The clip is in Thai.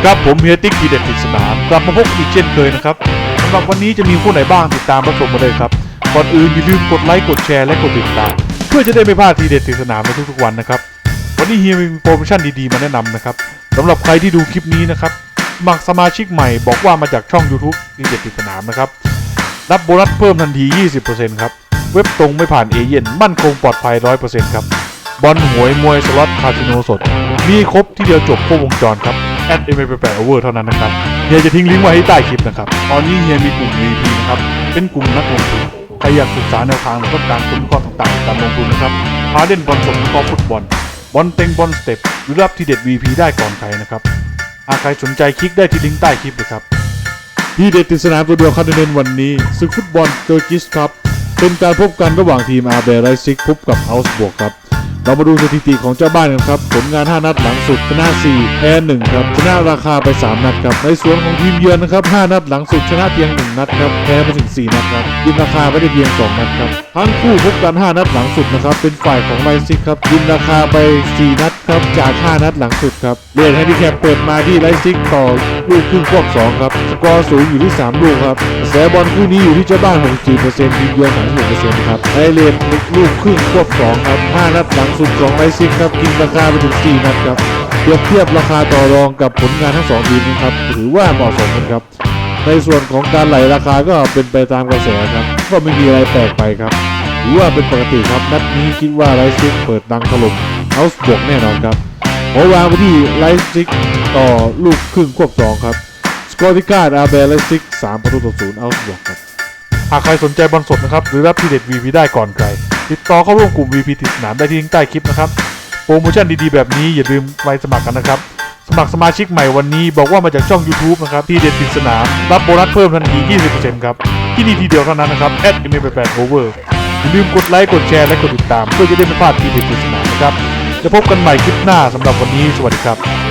ดีครับผมเฮียติ๊กทีเด็ดติดสนามกลับมาพบกันอีกเช่นเคยนะครับสำหรับวันนี้จะมีคู่ไหนบ้างติดตามรับชมมาเลยครับก่อนอื่นอย่าลืมกดไลค์กดแชร์และกดติดตามเพื่อจะได้ไม่พลาดทีเด็ดติดสนามในทุกๆวันนะครับวันนี้เฮียมีโปรโมชั่นดีๆมาแนะนำนะครับสำหรับใครที่ดูคลิปนี้นะครับมัครสมาชิกใหม่บอกว่ามาจากช่อง YouTube ทีเด็ดติดสนามนะครับรับโบนัสเพิ่มทันที 20%ครับเว็บตรงไม่ผ่านเอเย่นมั่นคงปลอดภัย 100%ครับบอลหวยมวยสล็อตคาสิโนสด มีครบที่เดียวจบครบวงจรครับ แอดเอ็มไปแปดโอเวอร์เท่านั้นนะครับเฮียจะทิ้งลิงก์ไว้ใต้คลิปนะครับ ตอนนี้เฮียมีกลุ่ม VP นะครับ เป็นกลุ่มนักลงทุน ใครอยากศึกษาแนวทางและก็การค้นข้อต่างๆการลงทุนนะครับพาเล่นบอลสดกอล์ฟฟุตบอล บอลเต็งบอลสเต็ปหรือรับทีเด็ด VP ได้ก่อนใครนะครับหากใครสนใจคลิกได้ที่ลิงก์ใต้คลิปเลยครับ ที่เด็ดติดสนามตัวเดียวคาร์เนนวันนี้ศึกฟุตบอลเตอร์กิสครับ เป็นการพบกันระหว่างทีมอาร์เบไรซิกพบกับเฮาส์บวกครับ เรามาดูสถิติของเจ้าบ้านกันครับ ผลงาน 5 นัดหลังสุดชนะ 4 แพ้ 1 ครับ ชนะราคาไป 3 นัดครับ ในส่วนของทีมเยือนนะครับ 5 นัดหลังสุดชนะเพียง 1 นัดครับ แพ้ไปถึง 4 นัดครับยิงราคาไม่ได้เพียง 2 นัดครับ ทั้งคู่พบกัน 5 นัดหลังสุดนะครับ เป็นฝ่ายของไรซิกครับ ยิงราคาไป 4 นัดครับ จาก 5 นัดหลังสุดครับเรียนแฮนดิแคปเปิดมาที่ไรซิกต่อลูกครึ่งควบ2ครับ สกอร์สูงอยู่ที่ 3 ลูกครับกระแสบอลคู่นี้อยู่ที่เจ้าบ้าน 64%ทีมเยือน31%ครับไอเลนลูกครึ่งควบ2ครับ 5 นัดหลังสุดของไรซิกครับยิงราคาไปถึง 4 นัดครับเปรียบเทียบราคาต่อรองกับผลงานทั้งสองทีมนะครับถือว่าเหมาะสมกันครับ ในส่วนของการไหลราคาก็เป็นไปตามกระแสครับ ก็ไม่มีอะไรแปลกไปครับถือว่าเป็นปกติครับนัดนี้คิดว่าไรซิกเปิดดังถล่มเฮาส์บวกแน่นอนครับขอวางไปที่ไรซิกต่อลูกครึ่งควบสองครับสกอร์ที่กาอาเบลไรซิกสามประตูต่อศูนย์เฮาส์บวกครับหากใครสนใจบอลสดนะครับ หรือรับทีเด็ด VP ได้ก่อนใคร ติดต่อเข้าร่วมกลุ่ม VP ติดสนามได้ที่ลิงก์ใต้คลิปนะครับ โปรโมชั่นดีๆ แบบนี้อย่าลืมไปสมัครกันนะครับ สมัครสมาชิกใหม่วันนี้บอกว่ามาจากช่อง YouTube นะครับ ที่เด็ดติดสนาม รับโบนัสเพิ่มทันที 20%ครับ ที่นี่ทีเดียวเท่านั้นนะครับ at m 8 8 over อย่าลืมกดไลค์กดแชร์และกดติดตาม เพื่อจะได้ไม่พลาดทีเด็ดติดสนามนะครับจะพบกันใหม่คลิปหน้าสำหรับวันนี้สวัสดีครับ